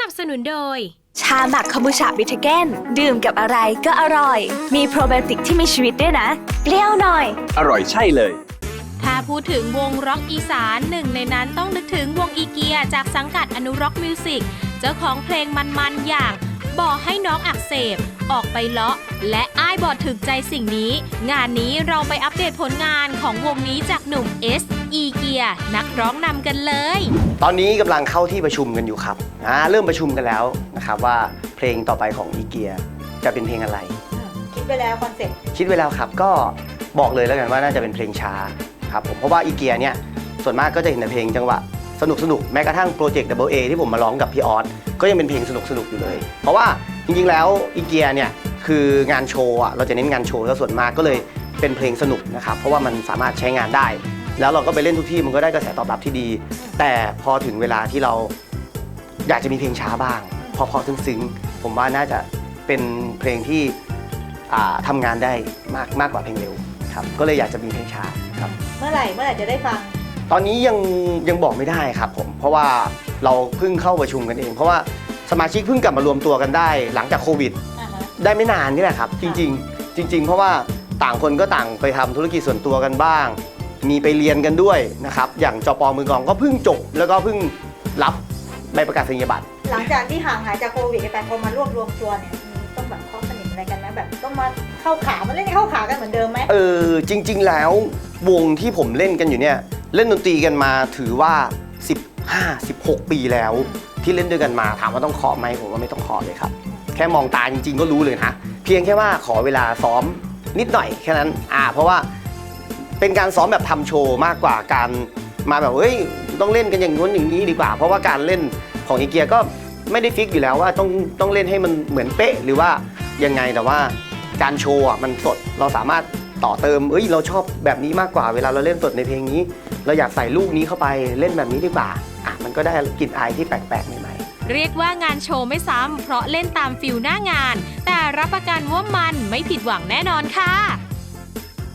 นับสนุนโดย ชาหมักคอมบูชาบิทเกนดื่มกับอะไรก็อร่อย มีโปรไบโอติกที่มีชีวิตด้วยนะ เปรี้ยวหน่อย อร่อยใช่เลย ถ้าพูดถึงวงร็อกอีสานหนึ่งในนั้นต้องนึกถึงวงอีเกียจากสังกัดอนุร็อกมิวสิกเจ้าของเพลงมันๆอย่างบอกให้น้องอักเสบ ออกไปเลาะ และอ้ายบอดถึกใจสิ่งนี้ งานนี้เราไปอัปเดตผลงานของวงนี้จากหนุ่มเอส อีเกียนักร้องนำกันเลย ตอนนี้กำลังเข้าที่ประชุมกันอยู่ครับอ่าเริ่มประชุมกันแล้วนะครับว่าเพลงต่อไปของอีเกียจะเป็นเพลงอะไร คิดไปแล้วคอนเซ็ปต์คิดไว้แล้วครับก็บอกเลยแล้วกันว่าน่าจะเป็นเพลงช้าครับผมเพราะว่าอีเกียเนี่ยส่วนมากก็จะเห็นแต่เพลงจังหวะสนุกสนุกๆแม้กระทั่งโปรเจกต์ Double A ที่ผมมาร้องกับพี่ออสก็ยังเป็นเพลงสนุกสนุกๆอยู่เลย เพราะว่าจริงๆแล้วอีเกียเนี่ยคืองานโชว์อะเราจะเน้นงานโชว์ซะส่วนมากก็เลยเป็นเพลงสนุกนะครับเพราะว่ามันสามารถใช้งานได้ แล้วเราก็ไปเล่นทุกที่มันก็ได้กระแสตอบรับที่ดี แต่พอถึงเวลาที่เราอยากจะมีเพลงช้าบ้างพอพอซึ้งๆผมว่าน่าจะเป็นเพลงที่อ่าทำงานได้มากมากกว่าเพลงเร็วครับก็เลยอยากจะมีเพลงช้าครับเมื่อไหร่เมื่อไหร่จะได้ฟัง ตอนนี้ยังยังบอกไม่ได้ครับผมเพราะว่าเราเพิ่งเข้าประชุมกันเอง เพราะว่าสมาชิกเพิ่งกลับมารวมตัวกันได้ หลังจากโควิดอ่าฮะได้ไม่นานนี่แหละครับ จริง ๆ จริง ๆ เพราะว่าต่างคนก็ต่างไปทำธุรกิจส่วนตัวกันบ้าง มีไปเรียนกันด้วยนะครับ อย่างจปมือกลองก็เพิ่งจบ แล้วก็เพิ่งรับใบประกาศนียบัตร หลังจากที่ห่างหายจากโควิดกันไปพอมารวบรวมตัวเนี่ยมีต้องแบบข้อสนิทอะไรกันไหมแบบต้องมาเข้าขามาเล่นเข้าขากันเหมือนเดิมไหมเออจริง ๆ แล้ววงที่ผมเล่นกันอยู่เนี่ย เล่นดนตรีกันมาถือว่า 15 16 ปีแล้ว ที่เล่นด้วยกันมาถามว่าต้องขอไหมผมว่าไม่ต้องขอเลยครับ แค่มองตาจริง ๆ ก็รู้เลยนะเพียงแค่ว่าขอเวลาซ้อมนิดหน่อยแค่นั้นอ่าเพราะว่า เป็นการซ้อมแบบทำโชว์มากกว่าการมาแบบเฮ้ยต้องเล่นกันอย่างนู้นอย่างนี้ดีกว่า เพราะว่าการเล่นของอีเกียก็ไม่ได้ฟิกอยู่แล้วว่าต้องต้องเล่นให้มันเหมือนเป๊ะ หรือว่ายังไงแต่ว่าการโชว์อะมันสดเราสามารถต่อเติมเอ้ยเราชอบแบบนี้มากกว่าเวลาเราเล่นสดในเพลงนี้ เราอยากใส่ลูกนี้เข้าไปเล่นแบบนี้ดีกว่าอะมันก็ได้กลิ่นอายที่แปลกๆใหม่ๆเรียกว่างานโชว์ไม่ซ้ำเพราะเล่นตามฟิลหน้างาน แต่รับประกันว่ามันไม่ผิดหวังแน่นอนค่ะ